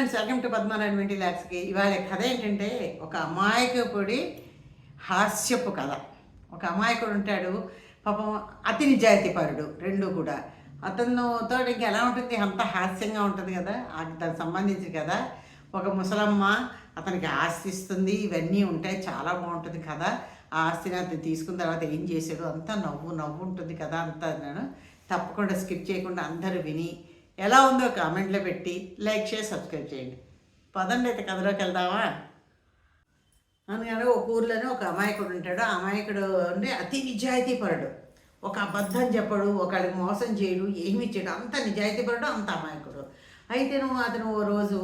Friends welcome to Padmanarayana twenty ల్యాక్స్కి ఇవాళ కథ ఏంటంటే ఒక అమాయకుడి హాస్యపు కథ. ఒక అమాయకుడు ఉంటాడు పాపం అతి నిజాయితీపరుడు రెండు కూడా. అతను తోడు ఇంక ఎలా ఉంటుంది? అంత హాస్యంగా ఉంటుంది కదా ఆ దానికి సంబంధించి కదా. ఒక ముసలమ్మ అతనికి ఆస్తి ఇస్తుంది ఇవన్నీ ఉంటాయి చాలా బాగుంటుంది కదా ఆ ఆస్తిని అతను తీసుకున్న తర్వాత ఏం చేశాడు? అంతా నవ్వు నవ్వు ఉంటుంది కదా అంతా నేను తప్పకుండా స్కిప్ చేయకుండా అందరూ విని ఎలా ఉందో కామెంట్లో పెట్టి లైక్ చేసి సబ్స్క్రైబ్ చేయండి. పదండి అయితే కథలోకి వెళ్దామా? అందుకని ఒక ఊర్లోనే ఒక అమాయకుడు ఉంటాడు. ఆ అమాయకుడు అంటే అతి నిజాయితీపరుడు ఒక అబద్ధం చెప్పడు ఒకళ్ళకి మోసం చేయడు ఏమి చేయడు. అంత నిజాయితీపరుడు అంత అమాయకుడు. అయితే నువ్వు అతను ఓ రోజు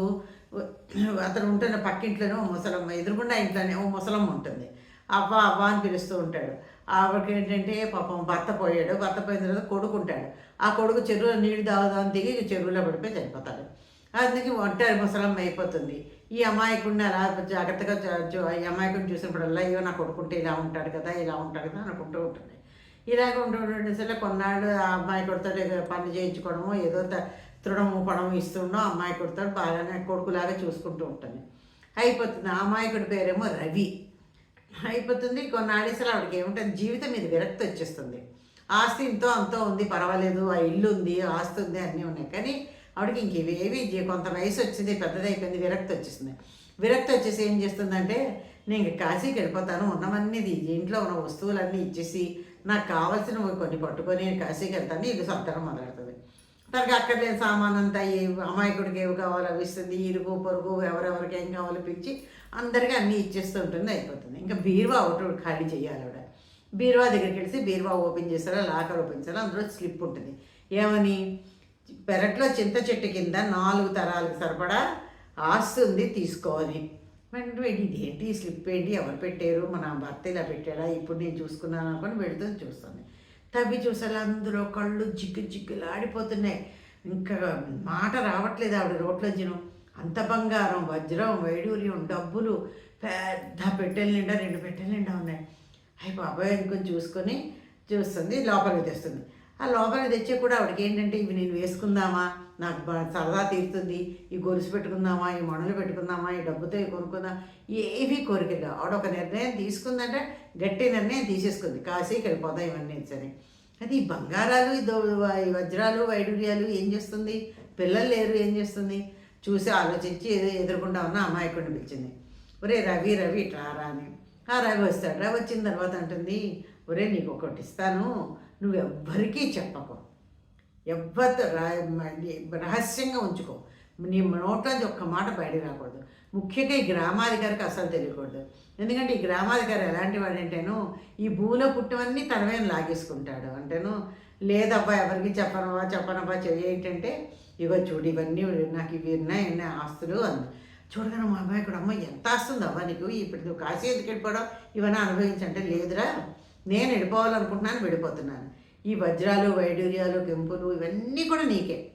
అతను ఉంటున్న పక్కింట్లోనే ఓ ముసలమ్మ ఎదురుగుండా ఇంట్లోనే ఓ ముసలమ్మ ఉంటుంది. అవ్వ అవ్వ అని పిలుస్తూ ఉంటాడు. ఆవిడకి ఏంటంటే పాపం భర్త పోయాడు. భర్త పోయిన తర్వాత కొడుకు ఉంటాడు ఆ కొడుకు చెరువులో నీళ్ళు తాగుదాం దిగి చెరువులో పడిపోయి చనిపోతాడు. అందుకే ఒంటరి ముసలమ్మ అయిపోతుంది. ఈ అమాయకుడిని అలా జాగ్రత్తగా ఈ అమాయకుడిని చూసినప్పుడల్లా అయ్యో నా కొడుకుంటే ఇలా ఉంటాడు కదా ఇలా ఉంటాడు కదా అనుకుంటూ ఉంటుంది. ఇలాగ ఉంటుండేసరి కొన్నాళ్ళు ఆ అమ్మాయి కొడుతాడు పని చేయించుకోవడము ఏదో తృణము పడము ఇస్తుండో అమ్మాయికుడితో బాగానే కొడుకులాగా చూసుకుంటూ ఉంటుంది. అయిపోతుంది. ఆ అమాయకుడి పేరేమో రవి. అయిపోతుంది. కొన్నాళ్ళేసరి ఆవిడకి ఏముంటుంది? జీవితం మీద విరక్తి వచ్చేస్తుంది. ఆస్తి ఇంతో అంతో ఉంది పర్వాలేదు ఆ ఇల్లు ఉంది ఆస్తి ఉంది అన్నీ ఉన్నాయి. కానీ ఆవిడకి ఇంక కొంత వయసు వచ్చింది పెద్దదైపోయింది విరక్తి వచ్చేసింది. విరక్తి వచ్చేసి ఏం చేస్తుందంటే నేను కాశీకి వెళ్ళిపోతాను ఉన్నవన్నీ ఇది ఇంట్లో ఉన్న వస్తువులన్నీ ఇచ్చేసి నాకు కావాల్సిన కొన్ని పట్టుకొని కాశీకి వెళ్తాను ఇల్లు సర్దడం మొదలెడుతుంది తనకి అక్కడ సామాన్ అంతా ఏ అమాయకుడికి ఏవి కావాలో అవి ఇస్తుంది ఇరుగు పొరుగు ఎవరెవరికి ఏం కావాలో పిలిచి అందరికీ అన్నీ ఇచ్చేస్తూ ఉంటుంది అయిపోతుంది. ఇంకా బీరువా ఒకటి ఖాళీ చేయాలి ఆవిడ. బీరువా దగ్గరికి వెళ్తే బీరువా ఓపెన్ చేస్తారా లాకర్ ఓపెన్ చేస్తారా అందులో స్లిప్ ఉంటుంది. ఏమని? పెరట్లో చింత చెట్టు కింద నాలుగు తరాలకు సరిపడా ఆస్తి ఉంది తీసుకోవాలి. వెంటనే ఇదేంటి స్లిప్ ఏంటి ఎవరు పెట్టారు మన భర్త ఇలా పెట్టాడా ఇప్పుడు నేను చూసుకున్నాను అనుకొని వెళుతుంది చూస్తుంది. తవ్వి చూసారు అందులో కళ్ళు జిగ్గు జిగ్గులు ఆడిపోతున్నాయి. ఇంకా మాట రావట్లేదు ఆవిడ రోడ్లో జనం అంత బంగారం వజ్రం వైడూర్యం డబ్బులు పెద్ద పెట్టెల నిండా రెండు పెట్టెల నిండా ఉన్నాయి. అయ్యి బాబాయ్ అనుకొని చూసుకొని చూస్తుంది లోపలికి తెస్తుంది. ఆ లోపలికి తెచ్చే కూడా ఆవిడకి ఏంటంటే ఇవి నేను వేసుకుందామా? నాకు సరదా తీరుతుంది. ఈ గొలుసు పెట్టుకుందామా? ఈ మణులు పెట్టుకుందామా? ఈ డబ్బుతో ఇవి కొనుక్కుందాం ఏవి కోరికలు ఆవిడ ఒక నిర్ణయం తీసుకుందంటే గట్టి నిర్ణయం తీసేసుకుంది. కాసేకి వెళ్ళిపోదాం ఇవన్నీ సరే. అది ఈ బంగారాలు ఈ వజ్రాలు వైడూర్యాలు ఏం చేస్తుంది? పిల్లలు లేరు ఏం చేస్తుంది? చూసి ఆలోచించి ఏదో ఎదురుకుండా ఉన్న అమాయకుడిని పిలిచింది. ఒరే రవి రవి ఇట్లా రా అని. ఆ రవి వస్తాడు. రవి వచ్చిన తర్వాత అంటుంది ఒరే నీకు ఒకటి ఇస్తాను. నువ్వు ఎవ్వరికీ చెప్పకు. ఎవ్వరితో రా- రహస్యంగా ఉంచుకో. నీ నోట్లోంచి ఒక్క మాట బయట రాకూడదు. ముఖ్యంగా ఈ గ్రామాధికారికి అసలు తెలియకూడదు. ఎందుకంటే ఈ గ్రామాధికారి ఎలాంటి వాడంటేను ఈ భూలో పుట్టవన్నీ తనమే లాగేసుకుంటాడు. అంటేను లేదబ్బా ఎవరికి చెప్పనవా చెప్పనవా ఏంటంటే ఇగో చూడు ఇవన్నీ నాకు ఇవి ఉన్నాయి ఉన్నాయి ఆస్తులు అంది. చూడగానే మా అమ్మాయి ఇక్కడ అమ్మ ఎంత ఆస్తుంది అవ్వ నీకు? ఇప్పుడు నువ్వు కాశీ ఎందుకు వెళ్ళిపోవడం? ఇవన్నీ అనుభవించంటే లేదురా. నేను విడిపోవాలనుకుంటున్నాను విడిపోతున్నాను. ఈ వజ్రాలు వైడూర్యాలు కెంపులు ఇవన్నీ కూడా నీకే.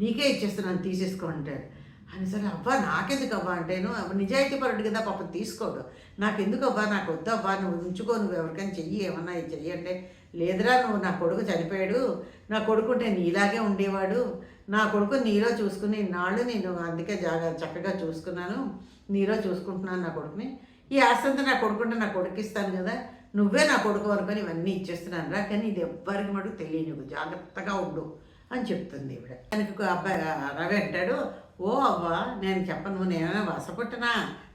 నీకే ఇచ్చేస్తున్నాను తీసేసుకో అంటాడు. అని సరే అవ్వ నాకెందుకు అవ్వా అంటేను అవ్వ నిజాయితీ పరుడు కదా పాపం తీసుకోడు. నాకెందుకు అవ్వా నాకు వద్దు అవ్వా నువ్వు ఉంచుకో నువ్వు ఎవరికైనా చెయ్యి ఏమన్నా చెయ్యి అంటే లేదురా నువ్వు నా కొడుకు చనిపోయాడు. నా కొడుకు ఉంటే నీలాగే ఉండేవాడు. నా కొడుకు నీలో చూసుకుని నాళ్ళు నేను అందుకే జాగా చక్కగా చూసుకున్నాను. నీలో చూసుకుంటున్నాను నా కొడుకుని. ఈ ఆస్తంతా నా కొడుకుంటే నా కొడుకు ఇస్తాను కదా. నువ్వే నా కొడుకు అనుకొని ఇవన్నీ ఇచ్చేస్తున్నాను రా కానీ ఇది ఎవ్వరికి మటుకు తెలియదు జాగ్రత్తగా ఉండు అని చెప్తుంది ఇవిడ దానికి ఒక అబ్బాయి రవి అంటాడు ఓ అవ్వా నేను చెప్పను నేనైనా వస పుట్టనా?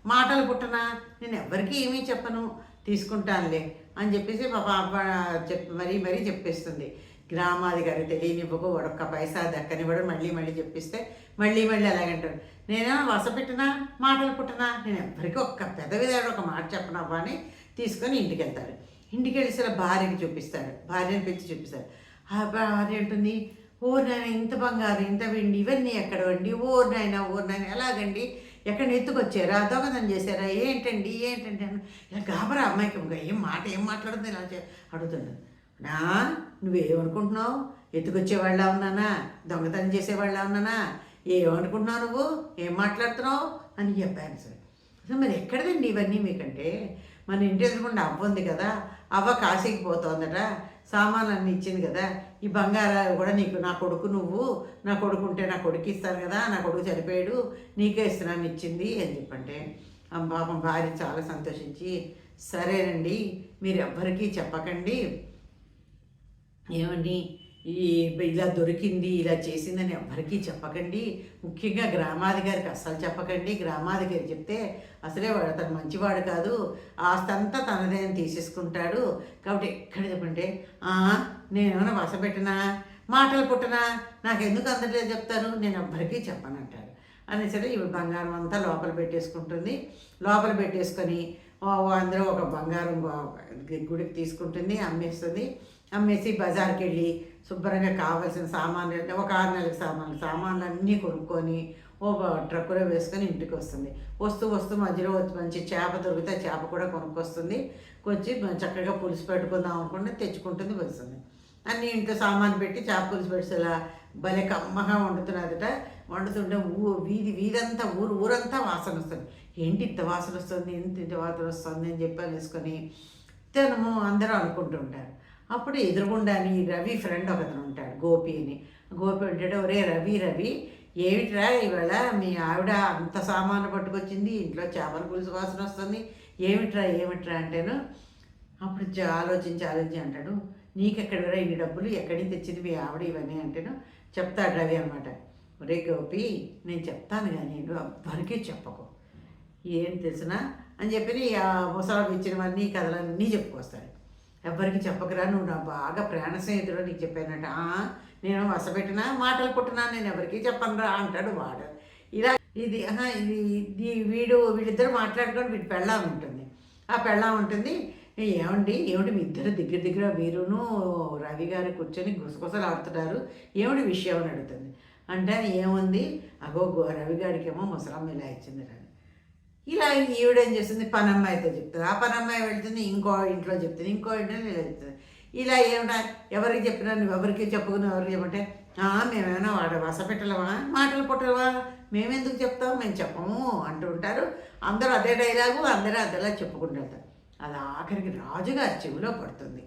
మాటలు పుట్టనా? నేను ఎవ్వరికీ ఏమీ చెప్పను తీసుకుంటానులే అని చెప్పేసి పాప అబ్బా చెప్ మరీ మరీ చెప్పేస్తుంది. గ్రామాధికారి తెలియనివ్వకు ఒక్క పైసా దక్కనివ్వడం మళ్ళీ మళ్ళీ చెప్పిస్తే మళ్ళీ మళ్ళీ అలాగంటాడు. నేనేమో వస పెట్టినా మాటలు పుట్టనా నేను ఎవ్వరికి ఒక్క పెదవి దగ్గర ఒక మాట చెప్పనవ్వా అని తీసుకొని ఇంటికి వెళ్తాడు ఇంటికి వెళ్ళేసరి భార్యకి చూపిస్తాడు భార్యని పెంచి చూపిస్తాడు ఆ భార్య ఉంటుంది ఓ నాయన ఇంత బంగారు ఇంత వెండి ఇవన్నీ ఎక్కడ వండి ఓ నాయన ఓ నాయన ఎలాగండి? ఎక్కడ ఎత్తుకొచ్చారా? దొంగతనం చేశారా? ఏంటండి? ఏంటండి? అని ఇలా గాబరా అమ్మాయికి ఏం మాట ఏం మాట్లాడుతుంది? ఇలా అడుగుతున్నాను నా నువ్వేమనుకుంటున్నావు? ఎత్తుకొచ్చేవాళ్ళ ఉన్నానా? దొంగతనం చేసేవాళ్ళ ఉన్నానా? ఏమనుకుంటున్నావు నువ్వు? ఏం మాట్లాడుతున్నావు? అని చెప్పాను సార్. అసలు మరి ఎక్కడదండి ఇవన్నీ మీకంటే? మన ఇంటి ఎదురుకుండా అవ్వ ఉంది కదా అవ్వ కాశీకి పోతోందట సామాన్లన్నీ ఇచ్చింది కదా ఈ బంగారాలు కూడా నీకు నా కొడుకు నువ్వు నా కొడుకు ఉంటే నా కొడుకు ఇస్తాను కదా నా కొడుకు చనిపోయాడు నీకే ఇస్తున్నాను ఇచ్చింది అని చెప్పంటే పాపం భార్య చాలా సంతోషించి సరేనండి మీరు ఎవ్వరికీ చెప్పకండి. ఏమండి? ఈ ఇలా దొరికింది ఇలా చేసిందని ఎవ్వరికీ చెప్పకండి. ముఖ్యంగా గ్రామాధికారికి అస్సలు చెప్పకండి. గ్రామాధికారి చెప్తే అసలే వాడు అతను మంచివాడు కాదు. ఆస్తంతా తనదే అని తీసేసుకుంటాడు. కాబట్టి ఎక్కడ చెప్పంటే నేనేమైనా వస వసపెట్టినా మాటలు పుట్టినా? నాకు ఎందుకు అందట్లేదు చెప్తారు? నేను ఎవ్వరికీ చెప్పనంటాడు అనేసరి ఇవి బంగారం అంతా లోపల పెట్టేసుకుంటుంది. లోపల పెట్టేసుకొని అందరూ ఒక బంగారం గుడికి తీసుకుంటుంది అమ్మేస్తుంది. అమ్మేసి బజార్కి వెళ్ళి శుభ్రంగా కావాల్సిన సామాన్లు అంటే ఒక ఆరు నెలలకు సామాన్లు సామాన్లు అన్నీ కొనుక్కొని ఓ ట్రక్కులో వేసుకొని ఇంటికి వస్తుంది. వస్తూ వస్తూ మధ్యలో వచ్చి మంచి చేప దొరికితే చేప కూడా కొనుక్కొస్తుంది. కొంచెం చక్కగా పులుసు పెట్టుకుందాం అనుకుంటే తెచ్చుకుంటుంది వస్తుంది అన్ని ఇంట్లో సామాన్ పెట్టి చేప పులుసు పెట్టేలా భలే కమ్మగా వండుతున్నదట వండుతుంటే ఊ వీధి వీధంతా ఊరు ఊరంతా వాసన వస్తుంది. ఏంటి ఇంత వాసన వస్తుంది? ఎంత ఇంత వాసన వస్తుంది? అని చెప్పి వేసుకొని తినము అందరూ అనుకుంటుంటారు అప్పుడు ఎదురుగుండాని రవి ఫ్రెండ్ ఒకతను ఉంటాడు గోపి అని గోపి ఉంటాడు ఒరే రవి రవి ఏమిట్రా ఇవాళ మీ ఆవిడ అంత సామాను పట్టుకొచ్చింది ఇంట్లో చేపల పులుసు వాసన వస్తుంది ఏమిట్రా ఏమిట్రా అంటేను అప్పుడు ఆలోచించి ఆలోచించి అంటాడు నీకెక్కడ ఇన్ని డబ్బులు ఎక్కడి నుంచి తెచ్చింది మీ ఆవిడ ఇవన్నీ? అంటేను చెప్తాడు రవి అనమాట ఒరే గోపి నేను చెప్తాను కానీ నువ్వు ఎవ్వరికీ చెప్పకు. ఏం తెలిసినా? అని చెప్పి ఆ ముసలం ఇచ్చినవన్నీ కథలన్నీ చెప్పుకొస్తాడు. ఎవ్వరికి చెప్పకరా నువ్వు నా బాగా ప్రాణ స్నేహితుడు నీకు చెప్పానట నేను వసపెట్టినా మాటలు పుట్టినా నేను ఎవరికి చెప్పనురా అంటాడు వాడు. ఇలా ఇది ఇది ఇది వీడు వీడిద్దరు మాట్లాడుకొని వీడి పెళ్ళా ఉంటుంది. ఆ పెళ్ళా ఉంటుంది. ఏమండి ఏమిటి మీ ఇద్దరు దగ్గర దగ్గర వీరును రవి గారు కూర్చొని గుసగుసలు ఆడుతున్నారు ఏమిటి విషయం అని అడుగుతుంది. అంటే ఏముంది? అగో రవి గారికి ఏమో ముసలమ్మ ఇలా ఇచ్చింది రవి. ఇలా ఈవిడేం చేస్తుంది? పనమ్మాయితో చెప్తుంది. ఆ పనమ్మాయి వెళ్తుంది ఇంకో ఇంట్లో చెప్తుంది ఇంకో ఇంట్లో ఇలా చెప్తుంది. ఇలా ఏమన్నా ఎవరికి చెప్పినా నువ్వు ఎవరికి చెప్పుకుని ఎవరికి చెప్పంటే మేమేమైనా వాడ వసపెట్టలవా మాటలు పుట్టలేవా? మేమెందుకు చెప్తాం? మేము చెప్పము అంటూ ఉంటారు. అందరూ అదే డైలాగు అందరూ అదేలా చెప్పుకుంటుంటారు అది ఆఖరికి రాజుగారి చెవిలో పడుతుంది.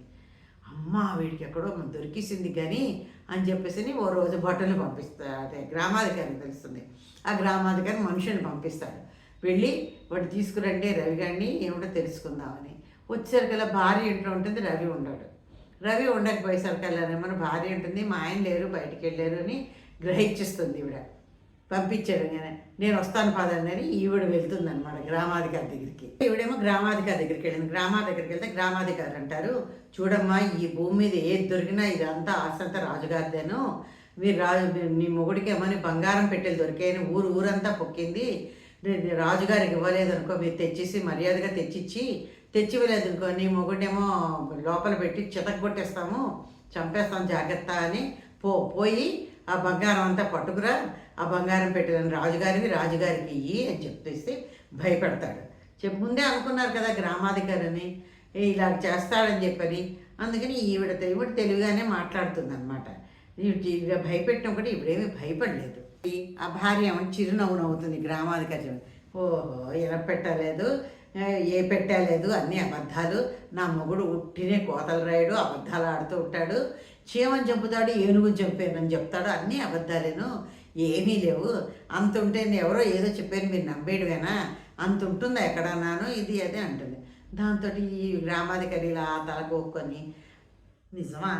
అమ్మ వీడికి ఎక్కడో దొరికిసింది కానీ అని చెప్పేసి ఓ రోజు బట్టలు పంపిస్తారు అదే గ్రామాధికారిని తెలుస్తుంది. ఆ గ్రామాధికారి మనుషుని పంపిస్తాడు. వెళ్ళి వాడు తీసుకురండి రవి గారిని ఏమిటో తెలుసుకుందామని. వచ్చేసరికల్లా భార్య ఇంట్లో ఉంటుంది రవి ఉండడు. రవి ఉండకపోయేసరికల్లా మన భార్య ఉంటుంది మా ఆయన లేరు బయటికి వెళ్ళారు అని గ్రహించిస్తుంది ఈవిడ. పంపించాడు నేను. నేను వస్తాను పదండి అని ఈవిడ వెళ్తుంది అనమాట గ్రామాధికారి దగ్గరికి. ఈవిడేమో గ్రామాధికారి దగ్గరికి వెళ్ళింది. దగ్గరికి వెళ్తే గ్రామాధికారి అంటారు చూడమ్మా ఈ భూమి మీద ఏది దొరికినా ఇదంతా ఆస్తంతా రాజుగారిదేను. మీరు రాజు మీ- నీ మొగుడికి ఏమని బంగారం పెట్టెలు దొరికాయని ఊరు ఊరంతా పొక్కింది. రాజుగారికి ఇవ్వలేదు అనుకో మీరు తెచ్చేసి మర్యాదగా తెచ్చిచ్చి తెచ్చి ఇవ్వలేదు అనుకో నీ మొగుడేమో లోపల పెట్టి చితగొట్టేస్తాము చంపేస్తాం జాగ్రత్త అని పో పోయి ఆ బంగారం అంతా పట్టుకురా ఆ బంగారం పెట్టిన రాజుగారివి రాజుగారికి ఇయ్యి అని చెప్పేసి భయపెడతాడు. చెప్పు ముందే అనుకున్నారు కదా గ్రామాధికారిని ఇలా చేస్తాడని చెప్పని. అందుకని ఈవిడ ఈవిడ తెలివిగానే మాట్లాడుతుంది అనమాట ఈవిడ భయపెట్టినప్పుడు ఈవిడేమీ భయపడలేదు. ఆ భార్య చిరునవ్వు నవ్వుతుంది గ్రామాధికారి ఓహో ఇలా పెట్టలేదు ఏ, పెట్టలేదు అన్నీ అబద్ధాలు. నా మొగుడు ఉట్టినే కోతలు రాయడు అబద్ధాలు ఆడుతూ ఉంటాడు. చీమని చంపుతాడు ఏనుగు చంపానని చెప్తాడు. అన్నీ అబద్ధాలేను ఏమీ లేవు. అంత ఉంటే నేను ఎవరో ఏదో చెప్పారు మీరు నమ్మేయడమేనా అంత ఉంటుందా ఎక్కడన్నాను? ఇది అదే అంటుంది. దాంతో ఈ గ్రామాధికారి ఇలా తలకోకొని నిజమా?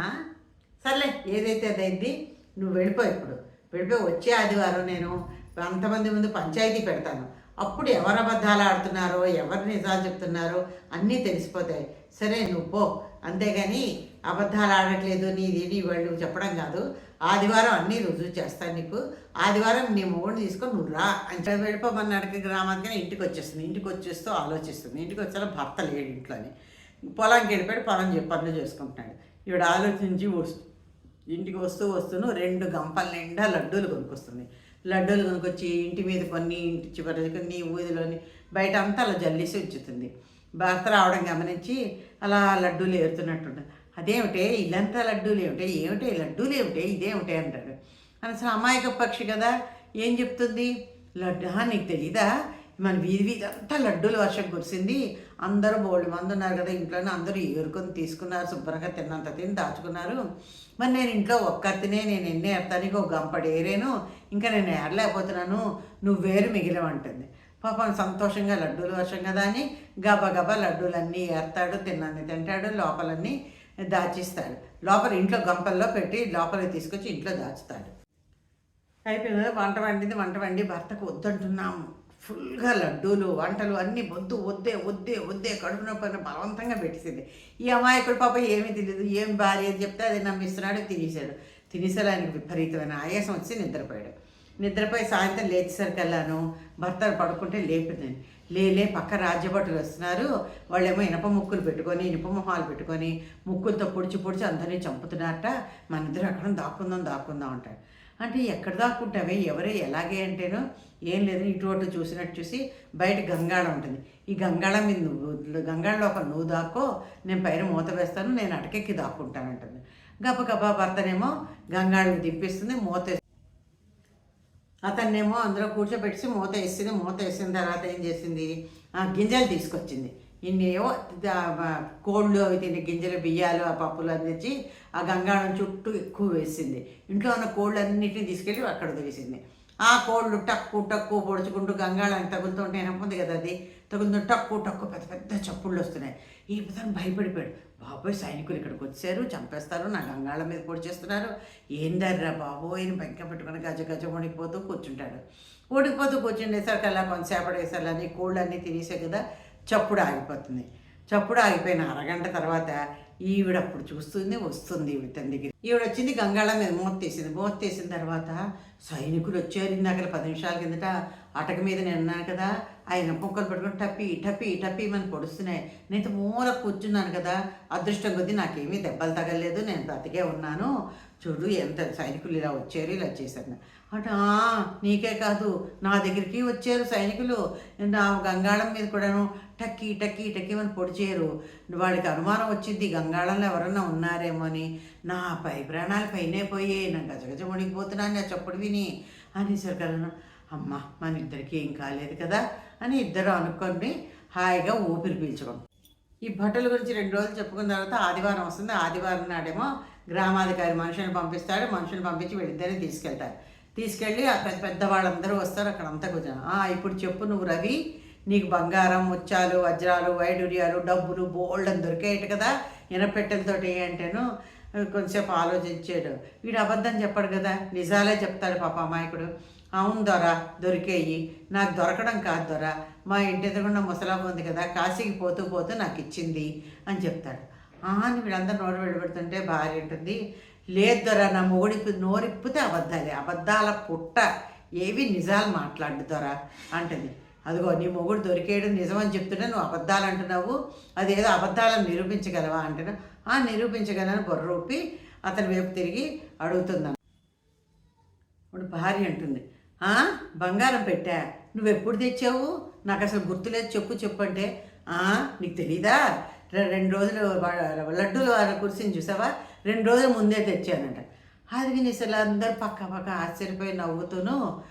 సర్లే ఏదైతే అదైంది నువ్వు వెళ్ళిపో ఇప్పుడు. వెళ్ళిపోయి వచ్చే ఆదివారం నేను అంతమంది ముందు పంచాయతీ పెడతాను. అప్పుడు ఎవరు అబద్ధాలు ఆడుతున్నారో ఎవరు నిజాలు చెప్తున్నారో అన్నీ తెలిసిపోతాయి. సరే నువ్వు పో. అంతేగాని అబద్ధాలు ఆడట్లేదు నీది వాళ్ళు చెప్పడం కాదు. ఆదివారం అన్నీ రుజువు చేస్తాను నీకు. ఆదివారం నీ మొగుడు తీసుకొని నువ్వు రా. అంటే వెళ్ళిపోమన్నాడికి గ్రామానికి ఇంటికి వచ్చేస్తుంది. ఇంటికి వచ్చేస్తూ ఆలోచిస్తుంది. ఇంటికి వచ్చేలా భర్త లేడు ఇంట్లోని. పొలానికి వెళ్ళిపోయాడు పొలం చే- పనులు చేసుకుంటున్నాడు. ఈవిడ ఆలోచించి వస్తు ఇంటికి వస్తూ వస్తూను రెండు గంపల నిండా లడ్డూలు కొనుక్కొస్తుంది లడ్డూలు కొనుక్కొచ్చి ఇంటి మీద కొన్ని ఇంటి చివరి కొన్ని ఊదిలోని బయట అంతా అలా జల్లేసి ఉంచుతుంది. భర్త రావడం గమనించి అలా లడ్డూలు ఏరుతున్నట్టుంటుంది అదేమిటే? ఇల్లంతా లడ్డూలు ఏమిటే? ఏమిటే? లడ్డూలు ఏమిటే? ఇదేమిటే? అంటాడు. అసలు అమాయక పక్షి కదా? ఏం చెప్తుంది? లడ్డు నీకు తెలీదా? మన వీధి వీధి అంతా లడ్డూలు వర్షం కురిసింది. అందరూ బోల్డ్ మంది ఉన్నారు కదా ఇంట్లోనే. అందరూ ఏరుకొని తీసుకున్నారు. శుభ్రంగా తిన్నంత తిని దాచుకున్నారు. మరి నేను ఇంట్లో ఒక్కరితినే నేను ఎన్ని ఏడతానికి ఒక గంపడి ఏరేను ఇంకా నేను ఏడలేకపోతున్నాను నువ్వు వేరు మిగిలమంటుంది పాపం సంతోషంగా లడ్డూలు వర్షం కదా అని గబగబా లడ్డూలన్నీ ఏర్తాడు తిన్నాన్ని తింటాడు లోపలన్నీ దాచిస్తాడు. లోపల ఇంట్లో గంపల్లో పెట్టి లోపలికి తీసుకొచ్చి ఇంట్లో దాచుతాడు. అయిపోయింది వంట వండింది వంట వండి భర్తకు వద్దంటున్నాము. ఫుల్గా లడ్డూలు వంటలు అన్నీ వద్దు వద్దే వద్దే వద్దే కడుపు నొప్పి బలవంతంగా పెట్టేసింది. ఈ అమాయకుడు పాప ఏమీ తెలియదు ఏం భార్య అని చెప్తే అది నమ్మిస్తున్నాడు తినేసాడు తినేసాడు ఆయనకు విపరీతమైన ఆయాసం వచ్చి నిద్రపోయాడు. నిద్రపోయి సాయంత్రం లేచేసరికల్లాను భర్త పడుకుంటే లేపింది. లేలే పక్క రాజ్యభటులు వస్తున్నారు. వాళ్ళేమో ఇనప ముక్కులు పెట్టుకొని ఇనుప మొహాలు పెట్టుకొని ముక్కులతో పొడిచి పొడిచి అందరినీ చంపుతున్నారట. మన ఇద్దరు అక్కడ దాక్కుందాం దాక్కుందాం అంటాడు. అంటే ఎక్కడ దాక్కుంటావే ఎవరు? ఎలాగే అంటేనో ఏం లేదు. ఇటు అటు చూసినట్టు చూసి బయట గంగాళం ఉంటుంది. ఈ గంగాళం మీద నువ్వు గంగాళంలో ఒక నువ్వు దాక్కో నేను పైన మూత వేస్తాను నేను అటకెక్కి దాక్కుంటానంటుంది. గబ గబా భర్తనేమో గంగాళం దింపిస్తుంది మూత వేస్తుంది. అతన్నేమో అందులో కూర్చోబెట్టి మూత వేసింది. మూత వేసిన తర్వాత ఏం చేసింది? ఆ గింజలు తీసుకొచ్చింది. ఇన్ని ఏవో కోళ్ళు అవి తినే గింజలు బియ్యాలు ఆ పప్పులు అందించి తెచ్చి ఆ గంగాళం చుట్టూ ఎక్కువ వేసింది. ఇంట్లో ఉన్న కోళ్ళు అన్నిటిని తీసుకెళ్ళి అక్కడ వదిలేసింది. ఆ కోళ్ళు టక్కు టక్కు పొడుచుకుంటూ గంగాళానికి తగులుతుంటే ఉంది కదా అది? తగులుతూ టక్కు టక్కు పెద్ద పెద్ద చప్పుళ్ళు వస్తున్నాయి. ఈ విధంగా భయపడిపోయాడు. బాబోయ్ సైనికులు ఇక్కడికి వచ్చారు చంపేస్తారు నా గంగాళ మీద పొడిచేస్తున్నారు ఏందర్రా బాబోయ్ అని బెంక పెట్టుకుని గజ గజ వణికిపోతూ కూర్చుంటాడు. ఓడిపోతూ కూర్చుండేసరికి అలా కొంతసేపటి వేసారు అని కోళ్ళు అన్నీ తినేసాయి కదా. చప్పుడు ఆగిపోతుంది. చప్పుడు ఆగిపోయిన అరగంట తర్వాత ఈవిడ అప్పుడు చూస్తుంది వస్తుంది ఈవిడ తన దగ్గర ఈవిడ వచ్చింది గంగాళ మీద మూత తీసింది. మూత తీసిన తర్వాత సైనికులు వచ్చారు ఇందాక పది నిమిషాల కిందట. అటక మీద నిన్నాను కదా. ఆయన పొక్కలు పట్టుకొని టప్పి టప్పి టప్పి మన పొడుస్తున్నాయి. నేను మూల కూర్చున్నాను కదా. అదృష్టం కొద్దీ నాకేమీ దెబ్బలు తగలేదు నేను బ్రతికే ఉన్నాను. చూడు ఎంత సైనికులు ఇలా వచ్చారు ఇలా చేశారు అట నీకే కాదు నా దగ్గరికి వచ్చారు సైనికులు. నా గంగాళం మీద కూడాను టక్కి టక్కి టక్కి అని పొడి చేయరు. వాడికి అనుమానం వచ్చింది గంగాళంలో ఎవరన్నా ఉన్నారేమో అని. నా పై ప్రాణాలు పైనే పోయి నా గజగజ మునిగిపోతున్నాను నా చప్పుడు విని అనేసరికి కదా అమ్మ మన ఇద్దరికి ఏం కాలేదు కదా అని ఇద్దరు అనుకొని హాయిగా ఊపిరి పీల్చుకోండి ఈ బట్టల గురించి రెండు రోజులు చెప్పుకున్న తర్వాత ఆదివారం వస్తుంది. ఆదివారం నాడేమో గ్రామాధికారి మనుషులను పంపిస్తాడు మనుషులు పంపించి వీళ్ళిద్దరిని తీసుకెళ్తారు. తీసుకెళ్ళి ఆ పెద్ద పెద్ద వాళ్ళందరూ వస్తారు అక్కడ అంతా కూర్చొని ఇప్పుడు చెప్పు నువ్వు రవి నీకు బంగారం ముత్యాలు వజ్రాలు వైడూర్యాలు డబ్బులు బోల్డ్ అని దొరికేయట కదా ఇనపెట్టెలతోటి అంటేను కొంచెంసేపు ఆలోచించాడు. వీడు అబద్ధం చెప్పాడు కదా నిజాలే చెప్తాడు పాప అమాయకుడు. అవును దొర దొరికేయి. నాకు దొరకడం కాదు దొర. మా ఇంటి ఎదురుకుండా ముసలాబు ఉంది కదా కాశీకి పోతూ పోతూ నాకు ఇచ్చింది అని చెప్తాడు. "ఆ" అని వీళ్ళందరూ నోరు వెళ్ళబెడుతుంటే భార్య ఉంటుంది లేదు నా మొగుడికి నోరిప్పితే అబద్ధాలే అబద్ధాల పుట్ట. ఏవి నిజాలు మాట్లాడు దొర అంటుంది. అదిగో నీ మొగుడు దొరికేయడం నిజమని చెప్తుంటే నువ్వు అబద్ధాలు అంటున్నావు అదేదో అబద్ధాలను నిరూపించగలవా? అంటున్నావు ఆ నిరూపించగలను బొర్రూపి అతని వైపు తిరిగి అడుగుతున్నాను ఇప్పుడు భార్య అంటుంది "ఆ, బంగారం పెట్టా నువ్వు ఎప్పుడు తెచ్చావు? నాకు అసలు గుర్తులేదు చెప్పు చెప్పు అంటే నీకు తెలీదా? రెండు రోజులు లడ్డూలు వాళ్ళ కుర్చీని చూసావా? రెండు రోజుల ముందే తెచ్చానంట. అది వినేసలు అందరు పక్క పక్క ఆశ్చర్యపోయి నవ్వుతూను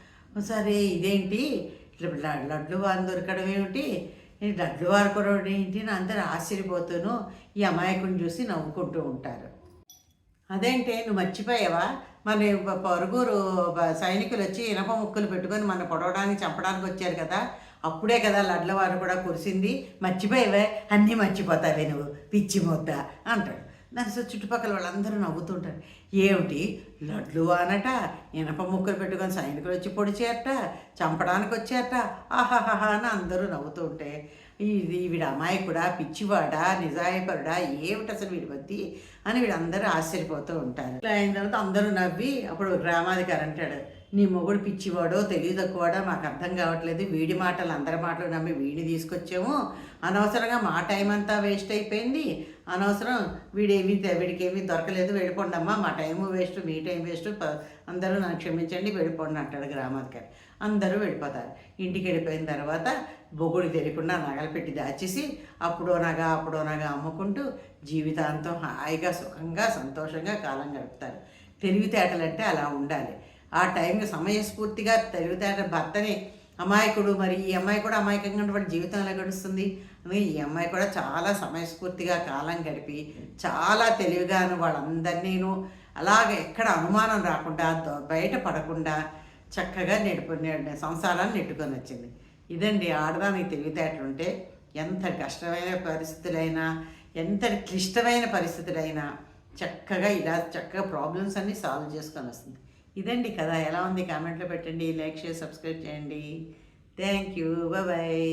సరే ఇదేంటి? ఇట్లా లడ్లు వారు దొరకడం ఏమిటి? లడ్లు వారు కూడా ఏంటి? అని అందరు ఆశ్చర్యపోతూను ఈ అమాయకుని చూసి నవ్వుకుంటూ ఉంటారు. అదేంటే? నువ్వు మర్చిపోయావా? మన ప- పరుగురు సైనికులు వచ్చి ఇనప ముక్కులు పెట్టుకొని మన పొడవడానికి చంపడానికి వచ్చారు కదా? అప్పుడే కదా లడ్లవారు కూడా కురిసింది. మర్చిపోయేవే? అన్నీ మర్చిపోతావే నువ్వు. పిచ్చి ముద్ద అంటాడు. దాని చుట్టుపక్కల వాళ్ళందరూ నవ్వుతుంటారు. ఏమిటి? లడ్లు అనట ఇనప ముక్కలు పెట్టుకొని సైనికులు వచ్చి పొడిచేట చంపడానికి వచ్చేట ఆహాహా అని అందరూ నవ్వుతూ ఉంటే ఇది వీడు అమాయకుడా పిచ్చివాడా నిజాయపరుడా ఏమిటి అసలు వీడి బతి అని వీళ్ళందరూ ఆశ్చర్యపోతూ ఉంటారు. ఇట్లా అయిన తర్వాత అందరూ నవ్వి అప్పుడు గ్రామాధికారి అంటాడు నీ మొగుడు పిచ్చివాడో తెలివి తక్కువడో మాకు అర్థం కావట్లేదు. వీడి మాటలు అందరి మాటలు నమ్మి వీడిని తీసుకొచ్చాము. అనవసరంగా మా టైం అంతా వేస్ట్ అయిపోయింది. అనవసరం వీడేమీ వీడికేమీ దొరకలేదు. వెళ్ళిపోండమ్మా మా టైం వేస్ట్ మీ టైం వేస్ట్ అందరూ నన్ను క్షమించండి వెళ్ళిపోండి అంటాడు గ్రామాధికారి. అందరూ వెళ్ళిపోతారు. ఇంటికి వెళ్ళిపోయిన తర్వాత బొగుడు తెలియకుండా నగలు పెట్టి దాచేసి అప్పుడో నగ అప్పుడో నగ అమ్ముకుంటూ జీవితాంతం హాయిగా సుఖంగా సంతోషంగా కాలం గడుపుతారు తెలివితేటలంటే అలా ఉండాలి. ఆ టైంకి సమయస్ఫూర్తిగా తెలివితేట భర్తని అమాయకుడు. మరి ఈ అమ్మాయి కూడా అమాయకంగా ఉంటే వాడి జీవితం ఎలా గడుస్తుంది? ఈ అమ్మాయి కూడా చాలా సమయస్ఫూర్తిగా కాలం గడిపి చాలా తెలివిగాను వాళ్ళందరినీను అలాగే ఎక్కడ అనుమానం రాకుండా బయట పడకుండా చక్కగా నెడుపు సంసారాన్ని నెట్టుకొని వచ్చింది. ఇదండి ఆడదానికి తెలివితేటలు ఉంటే ఎంత కష్టమైన పరిస్థితులైనా ఎంత క్లిష్టమైన పరిస్థితులైనా చక్కగా ఇలా చక్కగా ప్రాబ్లమ్స్ అన్నీ సాల్వ్ చేసుకొని వస్తుంది. ఇదండి కదా ఎలా ఉంది కామెంట్లో పెట్టండి లైక్ షేర్ సబ్స్క్రైబ్ చేయండి. Thank you bye